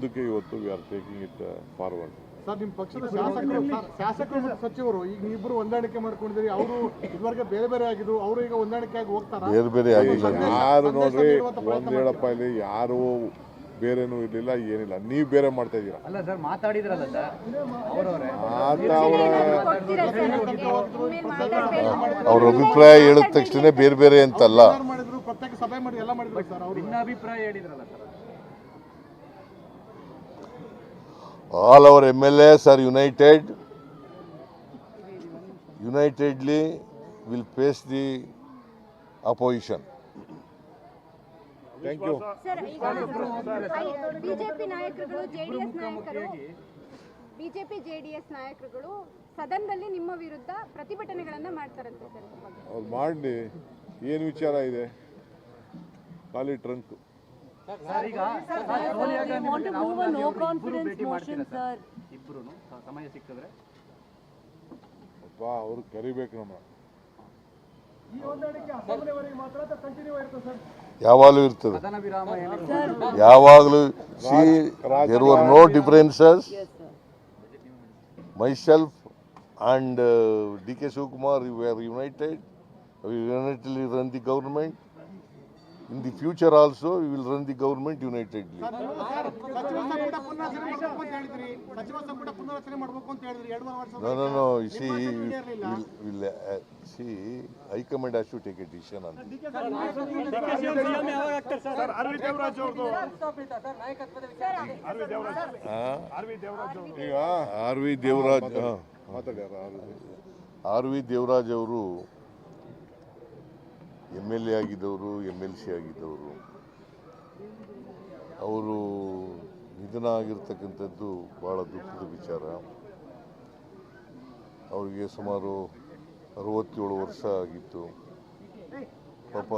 ಅದಕ್ಕೆ ಇವತ್ತು we are taking it forward sir ನಿಮ್ಮ ಪಕ್ಷದ ಶಾಸಕರು ಸರ್, ಶಾಸಕರು ಮತ್ತು ಸಚಿವರು ಈಗ ನೀವಿಬ್ರು ಹೊಂದಾಣಿಕೆ ಮಾಡ್ಕೊಂಡಿದ್ದೀರಿ. ಅವರು ಇದುವರೆಗೆ ಬೇರೆ ಬೇರೆ ಆಗಿದ್ರು ಅವರು ಈಗ ಹೊಂದಾಣಿಕೆ ಆಗಿ ಹೋಗ್ತಾರೆ? ಬೇರೆ ಬೇರೆ ಆಗಿಲ್ಲ ಯಾರು ನೋಡ್ರಿ ಒಂದು ಹೇಳಪ್ಪ ಇಲ್ಲಿ ಯಾರು ಬೇರೆನೂ ಇರಲಿಲ್ಲ ಏನಿಲ್ಲ. ನೀವು ಬೇರೆ ಮಾಡ್ತಾ ಇದ್ದೀರಾ? ಅಲ್ಲ ಸರ್ ಮಾತಾಡಿದ್ರಲ್ಲ ಸರ್ ಅವರವರೇ. ಸರ್. ಅವ್ರ ಅಭಿಪ್ರಾಯ ಹೇಳಿದ ತಕ್ಷಣ ಬೇರೆ ಬೇರೆ ಅಂತಲ್ಲ. ಏನಾರು ಮಾಡಿದ್ರು ಪ್ರತ್ಯೇಕ ಸಭೆ ಮಾಡಿ ಎಲ್ಲ ಮಾಡಿದ್ರು ಸರ್ ಅವರು ಭಿನ್ನ ಅಭಿಪ್ರಾಯ ಹೇಳಿದ್ರಲ್ಲ sir all our MLAs are united. Unitedly will face the opposition. Thank you. Sir ಈಗ ಬಿಜೆಪಿ ನಾಯಕರುಗಳು ಜೆಡಿಎಸ್ ನಾಯಕರು ಬಿಜೆಪಿ ಜೆಡಿಎಸ್ ನಾಯಕರುಗಳು ಸದನದಲ್ಲಿ ನಿಮ್ಮ ವಿರುದ್ಧ ಪ್ರತಿಭಟನೆಗಳನ್ನ ಮಾಡ್ತಾರಂತೆ ಸರ್. ಅವ್ರು ಮಾಡಲಿ ಏನು ವಿಚಾರ ಇದೆ ಖಾಲಿ ಟ್ರಂಕ್ ಸಮಯ ಸಿಕ್ಕಿದ್ರೆ ಅವ್ರು ಕರಿಬೇಕು ನಮ್ಮ ಯಾವಾಗಲೂ ಇರ್ತದೆ ಯಾವಾಗಲೂ see there were no differences myself and D K Shivakumar you are united united run the government. In the future also you will run the government unitedly ಮಚ್ಚಮಸಂ ಕೂಡ ಪುನರ್ನಿರ್ಮಿಸಬೇಕು ಅಂತ ಹೇಳಿದ್ರಿ. ಮಚ್ಚಮಸಂ ಅಂತ ಹೇಳಿದ್ರಿ. 2.5 ದೇವರಾಜ್ ಆರ್ ವಿ ದೇವರಾಜ್ ಅವರು ಎಂ ಎಲ್ ಎ ಆಗಿದ್ದವರು M L C ಆಗಿದ್ದವರು, ಅವರು ನಿಧನ ಆಗಿರ್ತಕ್ಕಂಥದ್ದು ಭಾಳ ದುಃಖದ ವಿಚಾರ. ಅವರಿಗೆ ಸುಮಾರು ಅರವತ್ತೇಳು ವರ್ಷ ಆಗಿತ್ತು. ಪಾಪ